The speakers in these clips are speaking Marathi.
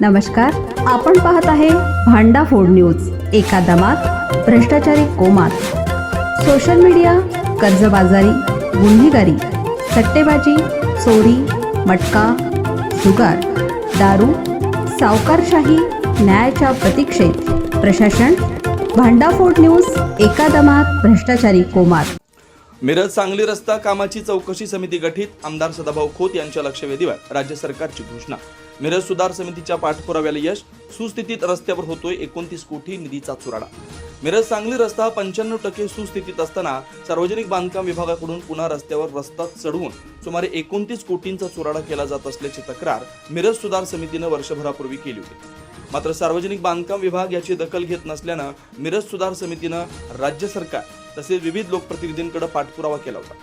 नमस्कार आपण पाहत आहे भांडा फोड न्यूज एका दमात भ्रष्टाचारी कोमात. सोशल मीडिया कर्जबाजारी गुन्हेगारी सट्टेबाजी चोरी मटका जुगार दारू सावकारशाही न्यायाच्या प्रतीक्षेत. प्रशासन भांडाफोड न्यूज एका दमात भ्रष्टाचारी कोमात. मिरज सांगली रस्ता कामाची चौकशी समिती गठीत आमदार सदाभाऊ खोत यांच्या लक्षवेधीवर राज्य सरकारची घोषणा. मिरज सुधार समितीच्या पाठपुराव्याला यश सुस्थितीत रस्त्यावर होतोय एकोणतीस कोटी निधीचा चुराडा. मिरज सांगली रस्ता पंच्याण्णव टक्के सुस्थितीत असताना सार्वजनिक बांधकाम विभागाकडून पुन्हा रस्त्यावर रस्ता चढवून सुमारे एकोणतीस कोटींचा चुराडा केला जात असल्याची तक्रार मिरज सुधार समितीनं वर्षभरापूर्वी केली होती. मात्र सार्वजनिक बांधकाम विभाग याची दखल घेत नसल्यानं मिरज सुधार समितीनं राज्य सरकार तसेच विविध लोकप्रतिनिधींकडे पाठपुरावा केला होता.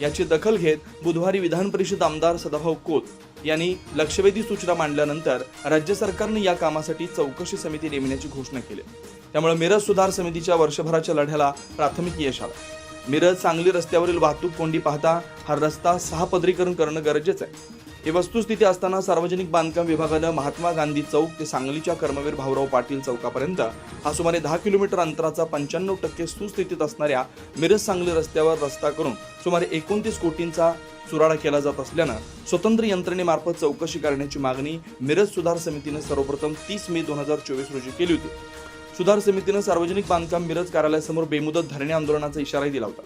याची दखल घेत बुधवारी विधान परिषद आमदार सदाभाऊ खोत यांनी लक्षवेधी सूचना मांडल्यानंतर राज्य सरकारने या कामासाठी चौकशी समिती नेमण्याची घोषणा केली. त्यामुळे मिरज सुधार समितीच्या वर्षभराच्या लढ्याला प्राथमिक यश आलं. मिरज सांगली रस्त्यावरील वाहतूक कोंडी पाहता हा रस्ता सहा पदरीकरण करणं गरजेचं आहे. ही वस्तुस्थिती असताना सार्वजनिक बांधकाम विभागानं महात्मा गांधी चौक ते सांगलीच्या कर्मवीर भाऊराव पाटील चौकापर्यंत हा सुमारे दहा किलोमीटर अंतराचा पंच्याण्णव टक्के सुस्थितीत असणाऱ्या मिरज सांगली रस्त्यावर रस्ता करून सुमारे एकोणतीस कोटींचा चुराडा केला जात असल्यानं स्वतंत्र यंत्रणेमार्फत चौकशी करण्याची मागणी मिरज सुधार समितीनं सर्वप्रथम तीस मे दोन हजार चोवीस रोजी केली होती. सुधार समितीनं सार्वजनिक बांधकाम मिरज कार्यालयासमोर बेमुदत धरणे आंदोलनाचा इशाराही दिला होता.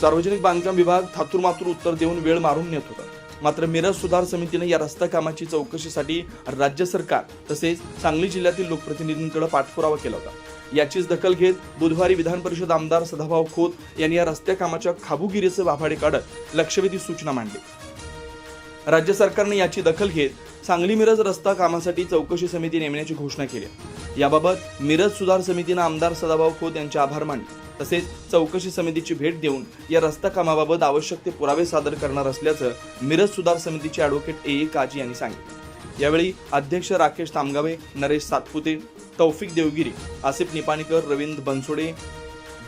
सार्वजनिक बांधकाम विभाग थातूर मातूर उत्तर देऊन वेळ मारून नेत होता. मात्र मिरज सुधार समितीने या रस्ता कामाची चौकशीसाठी राज्य सरकार तसेच सांगली जिल्ह्यातील लोकप्रतिनिधींकडे पाठपुरावा केला होता. याचीच दखल घेत बुधवारी विधान परिषद आमदार सदाभाऊ खोत यांनी या रस्त्या कामाच्या खाबुगिरीचे वाभाडे काढत लक्षवेधी सूचना मांडली. राज्य सरकारने याची दखल घेत सांगली मिरज रस्ता कामासाठी चौकशी समिती नेमण्याची घोषणा केली याबाबत मिरज सुधार समितीनं आमदार सदाभाऊ खोत यांचे आभार मानले. तसेच चौकशी समितीची भेट देऊन या रस्ता कामाबाबत आवश्यक ते पुरावे सादर करणार असल्याचं मिरज सुधार समितीचे ॲडव्होकेट ए. ए. काजी यांनी सांगितलं. यावेळी अध्यक्ष राकेश तामगावे नरेश सातपुते तौफिक देवगिरी आसिफ निपाणीकर रवींद्र बनसोडे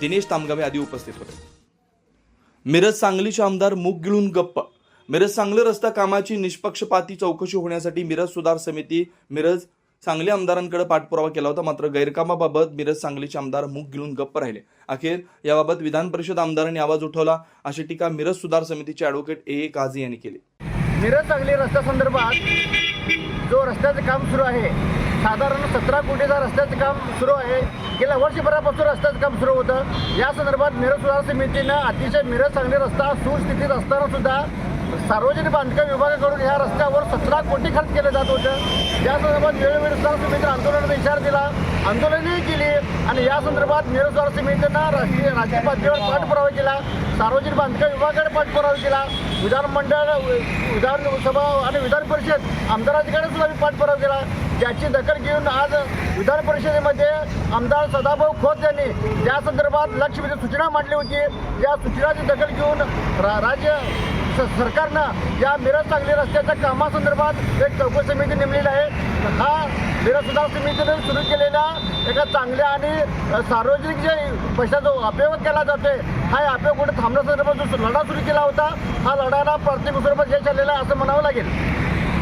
दिनेश तामगावे आदी उपस्थित होते. मिरज सांगलीचे आमदार मूग गिळून गप्प मिरज सांगली रस्ता कामाची निष्पक्षपाती चौकशी होण्यासाठी मिरज सुधार समिती मिरज सांगली आमदारांकडे पाठपुरावा केला होता. मात्र गैरकामाबाबत मिरज सांगलीचे आमदार मूग गिळून गप्प राहिले. अखेर याबाबत विधान परिषद आमदारांनी आवाज उठवला. अशी टीका मिरज सुधार समितीचे ॲडव्होकेट ए. ए काझी यांनी केली. मिरज सांगली रस्त्यासंदर्भात जो रस्त्याचं काम सुरू आहे साधारण सतरा कोटीचा रस्त्याचं काम सुरू आहे. गेल्या वर्षभरापासून रस्त्याचं काम सुरू होतं. या संदर्भात मिरज सुधार समितीनं अतिशय मिरज सांगली रस्ता सुस्थितीत असताना सुद्धा सार्वजनिक बांधकाम विभागाकडून ह्या रस्त्यावर सतरा कोटी खर्च केलं जात होतं. या संदर्भात वेळोवेळी सुधार समितीनं आंदोलनाचा इशारा दिला. आंदोलनही केली आणि या संदर्भात मिरज सुधार समितीनं राष्ट्रीय राज्य पातळीवर पाठपुरावा केला. सार्वजनिक बांधकाम विभागाकडे पाठपुरावा केला. विधानमंडळ विधान सभा आणि विधान परिषद आमदारांकडे सुद्धा पाठपुरावा केला. ज्याची दखल घेऊन आज विधान परिषदेमध्ये आमदार सदाभाऊ खोत यांनी या संदर्भात लक्षवेधी सूचना मांडली होती. या सूचनाची दखल घेऊन रा राज्य सरकारनं या मिरज सांगली रस्त्याच्या कामासंदर्भात एक चौकशी समिती नेमलेली आहे. हा मिरज सुधार समितीने सुरू केलेला एका चांगल्या आणि सार्वजनिक जे पैशाचा जो अपयोग केला जातोय हा अपयोग कुठे थांबण्यासंदर्भात जो लढा सुरू केला होता हा लढाला प्रत्येक स्वरूपात यश आलेला असं म्हणावं लागेल.